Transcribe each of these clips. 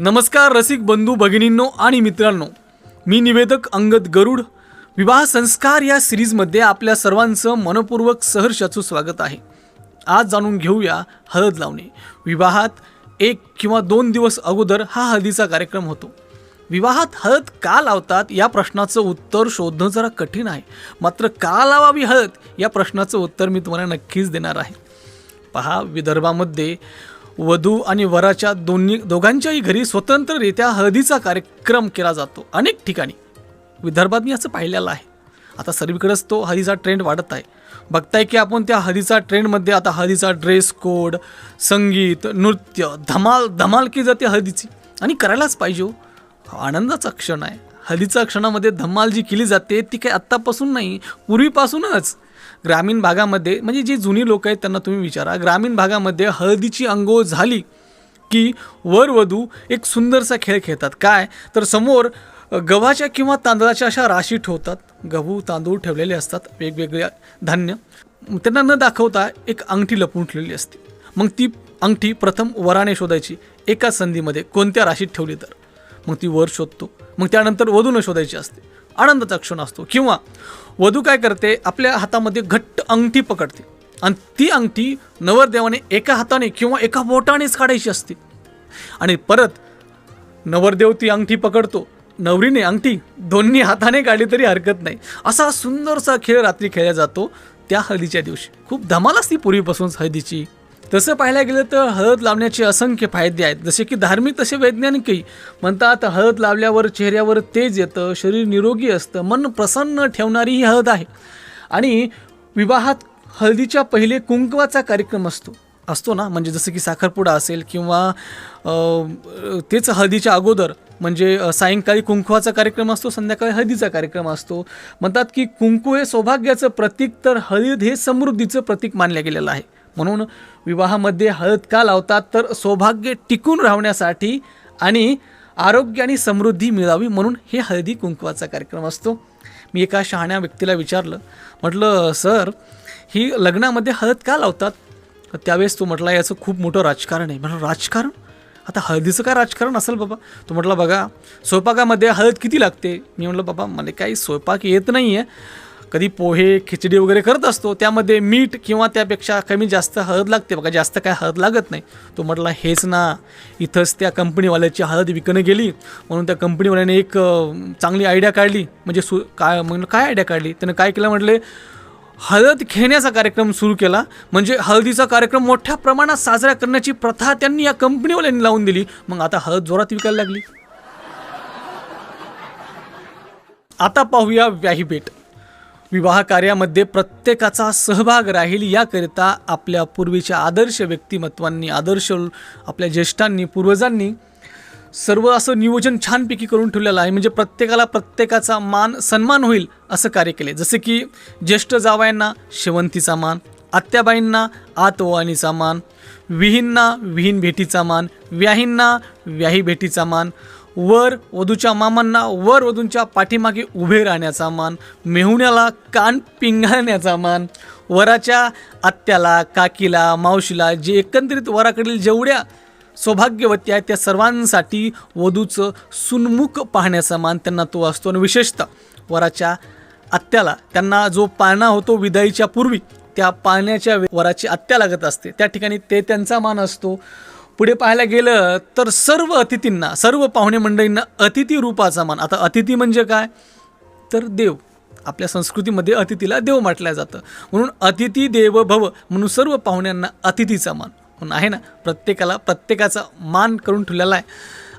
नमस्कार रसिक बंधू भगिनींनो आणि मित्रांनो. मी निवेदक अंगद गरुड. विवाह संस्कार या सिरीजमध्ये आपल्या सर्वांचं मनपूर्वक सहर्षाचं स्वागत आहे. आज जाणून घेऊया हळद लावणे. विवाहात एक किंवा दोन दिवस अगोदर हा हळदीचा कार्यक्रम होतो. विवाहात हळद का लावतात या प्रश्नाचं उत्तर शोधणं जरा कठीण आहे. मात्र का लावावी हळद या प्रश्नाचं उत्तर मी तुम्हाला नक्कीच देणार आहे. पहा विदर्भामध्ये वधू आणि वराच्या दोन्ही दोघांच्याही घरी स्वतंत्ररित्या हळदीचा कार्यक्रम केला जातो अनेक ठिकाणी. विदर्भात मी असं पाहिलेलं आहे. आता सर्वीकडेच तो हळदीचा ट्रेंड वाढत आहे. बघताय की आपण त्या हळदीचा ट्रेंडमध्ये आता हळदीचा ड्रेस कोड संगीत नृत्य धमाल धमाल की जाते हळदीची. आणि करायलाच पाहिजे हो. आनंदाचा क्षण आहे. हळदीच्या क्षणामध्ये धमाल जी केली जाते ती काही आत्तापासून नाही पूर्वीपासूनच. ग्रामीण भागामध्ये म्हणजे जी जुनी लोक आहेत त्यांना तुम्ही विचारा. ग्रामीण भागामध्ये हळदीची अंघोळ झाली की वरवधू एक सुंदरसा खेळ खेळतात. काय? तर समोर गव्हाच्या किंवा तांदळाच्या अशा राशी ठेवतात. गहू तांदूळ ठेवलेले असतात वेगवेगळ्या धान्य. त्यांना न दाखवता एक अंगठी लपवून ठेवलेली असते. मग ती अंगठी प्रथम वराने शोधायची. एका संधीमध्ये कोणत्या राशीत ठेवली तर? मग ती वर शोधतो. मग त्यानंतर वधूनं शोधायची असते. आनंदाचा क्षण असतो. किंवा वधू काय करते? आपल्या हातामध्ये घट्ट अंगठी पकडते. आणि ती अंगठी नवरदेवाने एका हाताने किंवा एका बोटानेच काढायची असते. आणि परत नवरदेव ती अंगठी पकडतो. नवरीने अंगठी दोन्ही हाताने काढली तरी हरकत नाही. असा सुंदरसा खेळ रात्री खेळला जातो त्या हळदीच्या दिवशी. खूप धमाल असते पूर्वीपासूनच हळदीची. तसं पाहायला गेलं तर हळद लावण्याचे असंख्य फायदे आहेत. जसे की धार्मिक तसे वैज्ञानिकही म्हणतात हळद लावल्यावर चेहऱ्यावर तेज येतं शरीर निरोगी असतं मन प्रसन्न ठेवणारी ही हळद आहे. आणि विवाहात हळदीच्या पहिले कुंकवाचा कार्यक्रम असतो. असतो ना? म्हणजे जसं की साखरपुडा असेल किंवा तेच हळदीच्या अगोदर म्हणजे सायंकाळी कुंकवाचा कार्यक्रम असतो संध्याकाळी हळदीचा कार्यक्रम असतो. म्हणतात की कुंकू हे सौभाग्याचं प्रतीक तर हळद हे समृद्धीचं प्रतीक मानलं गेलेलं आहे. म्हणून विवाहामध्ये हळद का लावतात तर सौभाग्य टिकून राहण्यासाठी आणि आरोग्य आणि समृद्धी मिळावी म्हणून हे हळदी कुंकवाचा कार्यक्रम असतो. मी एका शहाण्या व्यक्तीला विचारलं. म्हटलं सर ही लग्नामध्ये हळद का लावतात? त्यावेळेस तो म्हटला याचं खूप मोठं राजकारण आहे. म्हणून राजकारण? आता हळदीचं काय राजकारण असेल बाबा? तो म्हटला बघा स्वयंपाकामध्ये हळद किती लागते? मी म्हटलं बाबा मला काही स्वयंपाक येत नाही आहे कधी पोहे खिचडी वगैरे करत असतो त्यामध्ये मीठ किंवा त्यापेक्षा कमी जास्त हळद लागते. बघा जास्त काय हळद लागत नाही. तो म्हटला हेच ना इथंच त्या कंपनीवाल्याची हळद विकणं गेली. म्हणून त्या कंपनीवाल्याने एक चांगली आयडिया काढली. म्हणजे सु काय म्हणलं काय आयडिया काढली? त्यानं काय केलं? म्हटले हळद खेळण्याचा कार्यक्रम सुरू केला. म्हणजे हळदीचा कार्यक्रम मोठ्या प्रमाणात साजरा करण्याची प्रथा त्यांनी या कंपनीवाल्यांनी लावून दिली. मग आता हळद जोरात विकायला लागली. आता पाहूया व्याहीबेट विवाह कार्यामध्ये प्रत्येकाचा सहभाग राहील. याकरिता आपल्या पूर्वीच्या आदर्श व्यक्तिमत्वांनी आदर्श आपल्या ज्येष्ठांनी पूर्वजांनी सर्व असं नियोजन छानपैकी करून ठेवलेलं आहे. म्हणजे प्रत्येकाला प्रत्येकाचा मान सन्मान होईल असं कार्य केले जसे की ज्येष्ठ जावयांना शेवंतीचा मान आत्याबाईंना आतवाणीचा मान विहींना विहीन भेटीचा मान व्याहींना व्याही भेटीचा मान वर वधूच्या मामांना वर वधूंच्या पाठीमागे उभे राहण्याचा मान मेहुण्याला कान पिंगाळण्याचा मान वराच्या आत्याला काकीला मावशीला जे एकंदरीत वराकडील जेवढ्या सौभाग्यवती आहेत त्या सर्वांसाठी वधूचं सुन्मुख पाहण्याचा मान त्यांना तो असतो. आणि विशेषतः वराच्या आत्याला त्यांना जो पाळणा होतो विदाईच्या पूर्वी त्या पाळण्याच्या वराची आत्या लागत असते. त्या ठिकाणी ते त्यांचा मान असतो. पुढे पाहायला गेलं तर सर्व अतिथींना सर्व पाहुणे मंडळींना अतिथी रूपाचा मान. आता अतिथी म्हणजे काय? तर देव. आपल्या संस्कृतीमध्ये अतिथीला देव म्हटलं जातं. म्हणून अतिथी देव भव म्हणून सर्व पाहुण्यांना अतिथीचा मान. पण आहे ना प्रत्येकाला प्रत्येकाचा मान करून ठेवलेला आहे.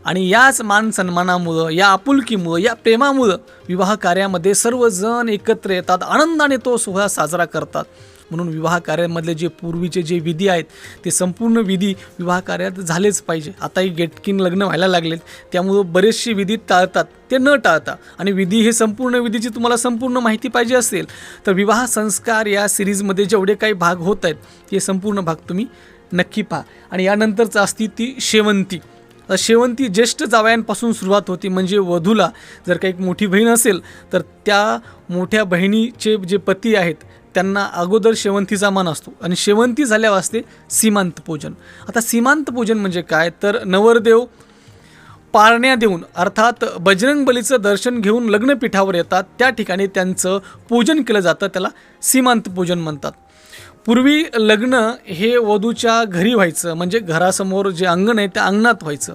आणि याच मान सन्मानामुळं या आपुलकीमुळं या प्रेमामुळं विवाह कार्यामध्ये सर्वजण एकत्र येतात आनंदाने तो सोहळा साजरा करतात. म्हणून विवाह कार्यामधले जे पूर्वीचे जे विधी आहेत ते संपूर्ण विधी विवाह कार्यात झालेच पाहिजे. आताही गेटकिन लग्न व्हायला लागलेत त्यामुळं बरेचसे विधी टाळतात ते न टाळता. आणि विधी हे संपूर्ण विधीची तुम्हाला संपूर्ण माहिती पाहिजे असेल तर विवाह संस्कार या सिरीजमध्ये जेवढे काही भाग होत आहेत हे संपूर्ण भाग तुम्ही नक्की पहा. आणि यानंतरचं असती ती शेवंती. शेवंती ज्येष्ठ जावयांपासून सुरुवात होती म्हणजे वधूला. जर काही एक मोठी बहीण असेल तर त्या मोठ्या बहिणीचे जे पती आहेत त्यांना अगोदर शेवंतीचा मान असतो. आणि शेवंती झाल्यावर असते सीमांत पूजन. आता सीमांत पूजन म्हणजे काय? तर नवरदेव पारण्या देऊन अर्थात बजरंग बलीचं दर्शन घेऊन लग्नपीठावर येतात. त्या ठिकाणी त्यांचं पूजन केलं जातं त्याला सीमांत पूजन म्हणतात. पूर्वी लग्न हे वधूच्या घरी व्हायचं म्हणजे घरासमोर जे अंगण आहे त्या अंगणात व्हायचं.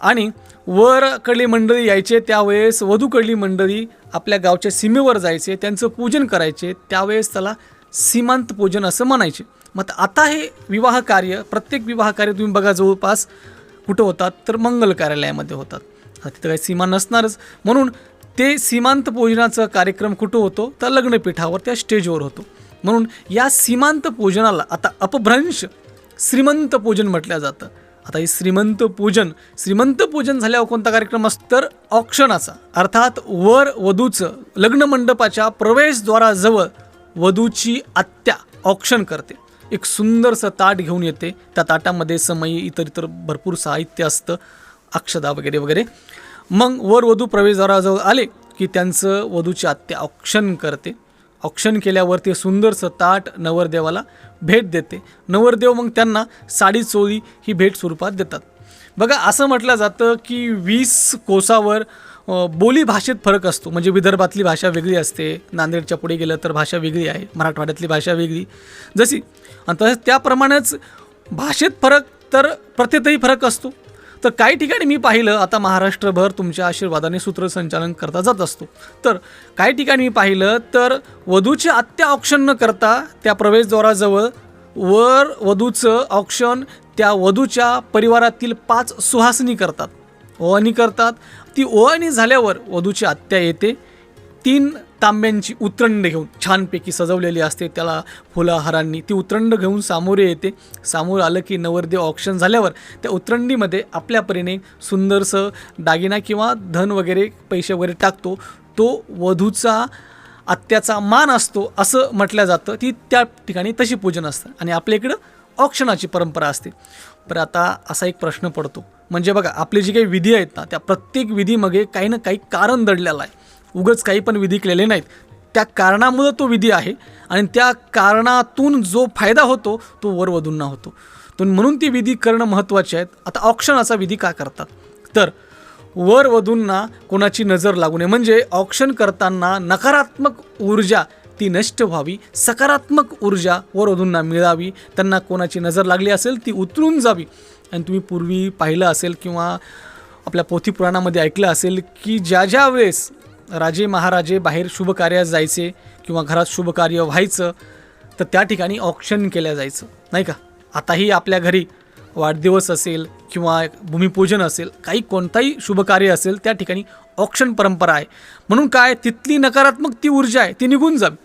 आणि वरकडली मंडळी यायचे त्यावेळेस वधूकडली मंडळी आपल्या गावच्या सीमेवर जायचे त्यांचं पूजन करायचे त्यावेळेस त्याला सीमांत पूजन असं म्हणायचे. मग आता हे विवाह कार्य प्रत्येक विवाह कार्य तुम्ही बघा जवळपास कुठं होतात तर मंगल कार्यालयामध्ये होतात. तिथं काही सीमा नसणारच. म्हणून ते सीमांत पूजनाचा कार्यक्रम कुठं होतो? तर लग्नपीठावर त्या स्टेजवर होतो. म्हणून या सीमांत पूजनाला आता अपभ्रंश श्रीमंत पूजन म्हटलं जातं. आता हे श्रीमंत पूजन श्रीमंत पूजन झाल्यावर कोणता कार्यक्रम असतो? तर औक्षणाचा. अर्थात वर वधूचं लग्न मंडपाच्या प्रवेशद्वाराजवळ वधूची आत्या औक्षण करते. एक सुंदरसं ताट घेऊन येते. त्या ताटामध्ये समयी इतर इतर भरपूर साहित्य असतं अक्षदा वगैरे वगैरे. मग वर वधू प्रवेशद्वाराजवळ आले की त्यांचं वधूची आत्या औक्षण करते. ऑक्शन केल्यावर ते सुंदरसं ताट नवरदेवाला भेट देते. नवरदेव मग त्यांना साडी चोळी ही भेट स्वरूपात देतात. बघा असं म्हटलं जातं की वीस कोसावर बोली भाषेत फरक असतो. म्हणजे विदर्भातली भाषा वेगळी असते नांदेडच्या पुढे गेलं तर भाषा वेगळी आहे मराठवाड्यातली भाषा वेगळी. जशी आणि तसंच त्याप्रमाणेच भाषेत फरक तर प्रथेतही फरक असतो. तर काही ठिकाणी मी पाहिलं आता महाराष्ट्रभर तुमच्या आशीर्वादाने सूत्रसंचालन करता जात असतो. तर काही ठिकाणी मी पाहिलं तर वधूचे आत्या ऑप्शन न करता त्या प्रवेशद्वाराजवळ वर वधूचं ऑप्शन त्या वधूच्या परिवारातील पाच सुहासनी करतात. ओवाणी करतात. ती ओवाणी झाल्यावर वधूची आत्या येते. तीन तांब्यांची उतरंड घेऊन छानपैकी सजवलेली असते. त्याला फुलाहारांनी ती उतरंड घेऊन सामोरे येते. सामोरं आलं की नवरदेव ऑप्शन झाल्यावर त्या उतरंडीमध्ये आपल्या परीने सुंदरसं दागिना किंवा धन वगैरे पैसे वगैरे टाकतो. तो वधूचा आत्याचा मान असतो असं म्हटलं जातं. ती त्या ठिकाणी तशी पूजन असतं आणि आपल्या इकडं ऑक्षणाची परंपरा असते. पर आता असा एक प्रश्न पडतो. म्हणजे बघा आपले जे काही विधी आहेत ना त्या प्रत्येक विधीमागे काही ना काही कारण दडलेलं आहे. उगच काही पण विधी केलेले नाहीत. त्या कारणामुळं तो विधी आहे आणि त्या कारणातून जो फायदा होतो तो वरवधूंना होतो. तर म्हणून ती विधी करणं महत्त्वाचे आहेत. आता औक्षणाचा विधी का करतात? तर वरवधूंना कोणाची नजर लागू नये. म्हणजे ऑक्शन करताना नकारात्मक ऊर्जा ती नष्ट व्हावी सकारात्मक ऊर्जा वरवधूंना मिळावी त्यांना कोणाची नजर लागली असेल ती उतरून जावी. आणि तुम्ही पूर्वी पाहिलं असेल किंवा आपल्या पोथीपुराणामध्ये ऐकलं असेल की ज्या ज्या वेळेस राजे महाराजे बाहेर शुभकार्यात जायचे किंवा घरात शुभ कार्य व्हायचं तर त्या ठिकाणी ऑक्शन केलं जायचं नाही का? आताही आपल्या घरी वाढदिवस असेल किंवा भूमिपूजन असेल काही कोणताही शुभकार्य असेल त्या ठिकाणी ऑक्शन परंपरा आहे. म्हणून काय? तिथली नकारात्मक ती ऊर्जा आहे ती निघून जावी.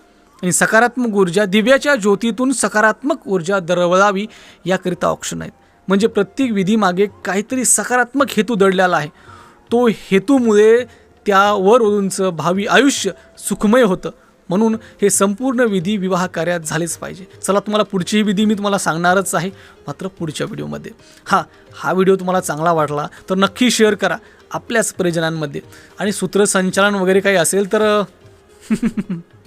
आणि सकारात्मक ऊर्जा दिव्याच्या ज्योतीतून सकारात्मक ऊर्जा दरवळावी याकरिता ऑप्शन आहेत. म्हणजे प्रत्येक विधीमागे काहीतरी सकारात्मक हेतू दडलेला आहे. तो हेतूमुळे त्या वर भावी आयुष्य सुखमय होतं. म्हणून हे संपूर्ण विधी विवाह कार्यात झालेच पाहिजे. चला तुम्हाला पुढचीही विधी मी तुम्हाला सांगणारच आहे. मात्र पुढच्या व्हिडिओमध्ये. हां हा व्हिडिओ तुम्हाला चांगला वाटला तर नक्की शेअर करा आपल्याच परिजनांमध्ये. आणि सूत्रसंचालन वगैरे काही असेल तर